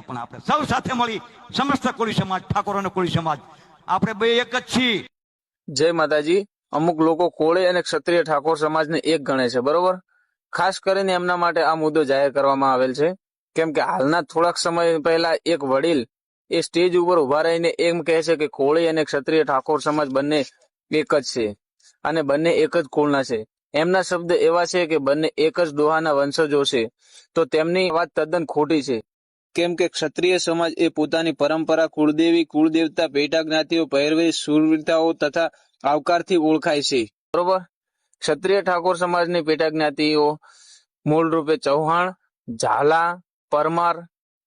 પણ આપણે સૌ સાથે મળી સમસ્ત કોળી સમાજ, ઠાકોર અને કોળી સમાજ. આપણે બે એક જ છીએ. જય માતાજી. અમુક લોકો કોળી અને ક્ષત્રિય ઠાકોર સમાજને એક ગણે છે, બરોબર? ખાસ કરીને એમના માટે આ મુદ્દો જાહેર કરવામાં આવેલ છે. કેમ કે હાલના થોડાક સમય પહેલા એક વડીલ એ સ્ટેજ ઉપર ઊભા રહીને એમ કહે છે કે કોળી અને ક્ષત્રિય ઠાકોર સમાજ બંને એક જ છે અને બંને એક જ કુળના છે. એમના શબ્દ એવા છે કે બંને એક જ દોહાના વંશજો છે. તો તેમની વાત તદ્દન ખોટી છે. કેમ કે ક્ષત્રિય સમાજ એ પોતાની પરંપરા, કુળદેવી, કુળદેવતા, પેટા જ્ઞાતિઓ, પહેરવેશ શૂરવીરતાઓ તથા આવકારથી ઓળખાય છે. બરોબર? ક્ષત્રિય ઠાકોર સમાજની પેટા જ્ઞાતિઓ મૂળ રૂપે ચૌહાણ, ઝાલા, પરમાર,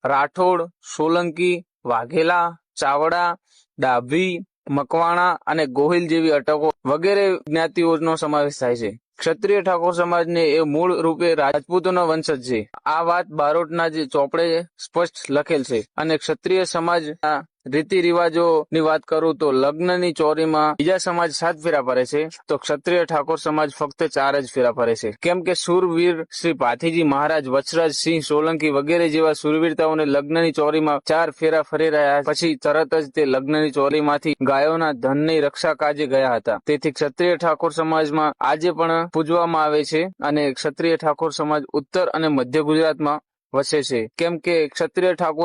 રાઠોડ, સોલંકી, વાઘેલા, ચાવડા, ડાભી, મકવાણા અને ગોહિલ જેવી અટકો વગેરે જ્ઞાતિઓનો સમાવેશ થાય છે. ક્ષત્રિય ઠાકોર સમાજને એ મૂળ રૂપે રાજપૂતોનો વંશજ છે. આ વાત બારોટના જે ચોપડે સ્પષ્ટ લખેલ છે. અને ક્ષત્રિય સમાજના રીતિ રિવાજો ની વાત કરું તો લગ્નની ચોરીમાં બીજા સમાજ સાત ફેરા ફરે છે, તો ક્ષત્રિય ઠાકોર સમાજ ફક્ત ચાર જ ફેરા ફરે છે. કેમ કે સુરવીર શ્રી પાથીજી મહારાજ વચરાજ સિંહ સોલંકી વગેરે જેવા સુરવીરતાઓને લગ્નની ચોરીમાં ચાર ફેરા ફરી રહ્યા પછી તરત જ તે લગ્નની ચોરીમાંથી ગાયોના ધનની રક્ષા કાજે ગયા હતા. તેથી ક્ષત્રિય ઠાકોર સમાજમાં આજે પણ પૂજવામાં આવે છે અને ક્ષત્રિય ઠાકોર સમાજ ઉત્તર અને મધ્ય ગુજરાતમાં વસે છે. કેમ કે ક્ષત્રિય ઠાકોર